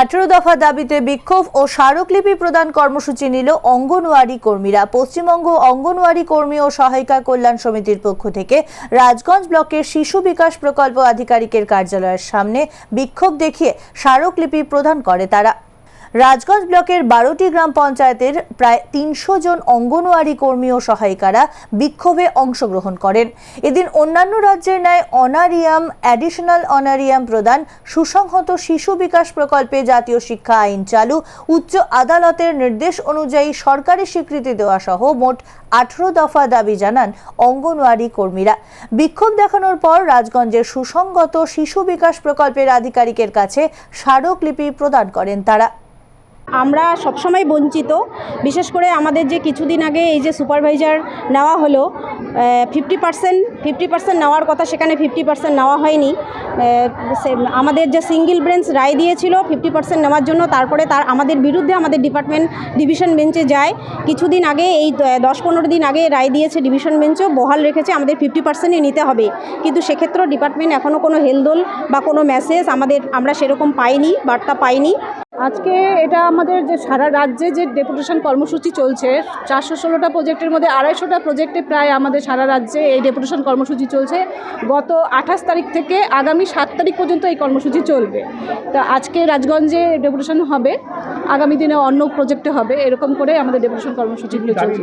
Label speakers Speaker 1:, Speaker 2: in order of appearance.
Speaker 1: আঠেরো দফা দাবিতে বিক্ষোভ ও স্মারকলিপি প্রদান কর্মসূচি নিল অঙ্গনওয়াড়ি কর্মীরা। পশ্চিমবঙ্গ অঙ্গনওয়াড়ি কর্মী ও সহায়িকা কল্যাণ সমিতির পক্ষ থেকে রাজগঞ্জ ব্লকের শিশু বিকাশ প্রকল্প আধিকারিকের কার্যালয়ের সামনে বিক্ষোভ দেখিয়ে স্মারকলিপি প্রদান করে তারা। রাজগঞ্জ ব্লকের বারোটি গ্রাম পঞ্চায়েতের প্রায় তিনশো জন অঙ্গনওয়াড়ি কর্মী ও সহায়িকারা বিক্ষোভে অংশগ্রহণ করেন। এদিন অন্যান্য রাজ্যের ন্যায় অনারিয়াম অ্যাডিশনাল অনারিয়াম প্রদান, সুসংহত শিশু বিকাশ প্রকল্পে জাতীয় শিক্ষা আইন চালু, উচ্চ আদালতের নির্দেশ অনুযায়ী সরকারি স্বীকৃতি দেওয়া সহ মোট আঠারো দফা দাবি জানান অঙ্গনওয়াড়ি কর্মীরা। বিক্ষোভ দেখানোর পর রাজগঞ্জের সুসংগত শিশু বিকাশ প্রকল্পের আধিকারিকের কাছে স্মারকলিপি প্রদান করেন তারা।
Speaker 2: আমরা সবসময় বঞ্চিত। বিশেষ করে আমাদের যে কিছুদিন আগে এই যে সুপারভাইজার নেওয়া হলো ফিফটি পার্সেন্ট ফিফটি পার্সেন্ট নেওয়ার কথা সেখানে ফিফটি পার্সেন্ট নেওয়া হয়নি। আমাদের যে সিঙ্গেল ব্রেঞ্চ রায় দিয়েছিল ফিফটি পার্সেন্ট নেওয়ার জন্য, তারপরে তার, আমাদের বিরুদ্ধে আমাদের ডিপার্টমেন্ট ডিভিশন বেঞ্চে যায়। কিছুদিন আগে এই দশ পনেরো দিন আগে রায় দিয়েছে ডিভিশন বেঞ্চও বহাল রেখেছে, আমাদের ফিফটি পার্সেন্টই নিতে হবে। কিন্তু সেক্ষেত্রেও ডিপার্টমেন্ট এখনও কোনো হেলদোল বা কোনো মেসেজ আমাদের, আমরা সেরকম পাইনি, বার্তা পাইনি।
Speaker 3: আজকে এটা আমাদের যে সারা রাজ্যে যে ডেপুটেশন কর্মসূচি চলছে, চারশো ষোলোটা প্রজেক্টের মধ্যে আড়াইশোটা প্রজেক্টে প্রায় আমাদের সারা রাজ্যে এই ডেপুটেশন কর্মসূচি চলছে। গত আঠাশ তারিখ থেকে আগামী সাত তারিখ পর্যন্ত এই কর্মসূচি চলবে। তা আজকে রাজগঞ্জে ডেপুটেশন হবে, আগামী দিনে অন্য প্রজেক্টে হবে, এরকম করে আমাদের ডেপুটেশন কর্মসূচিগুলো চলছে।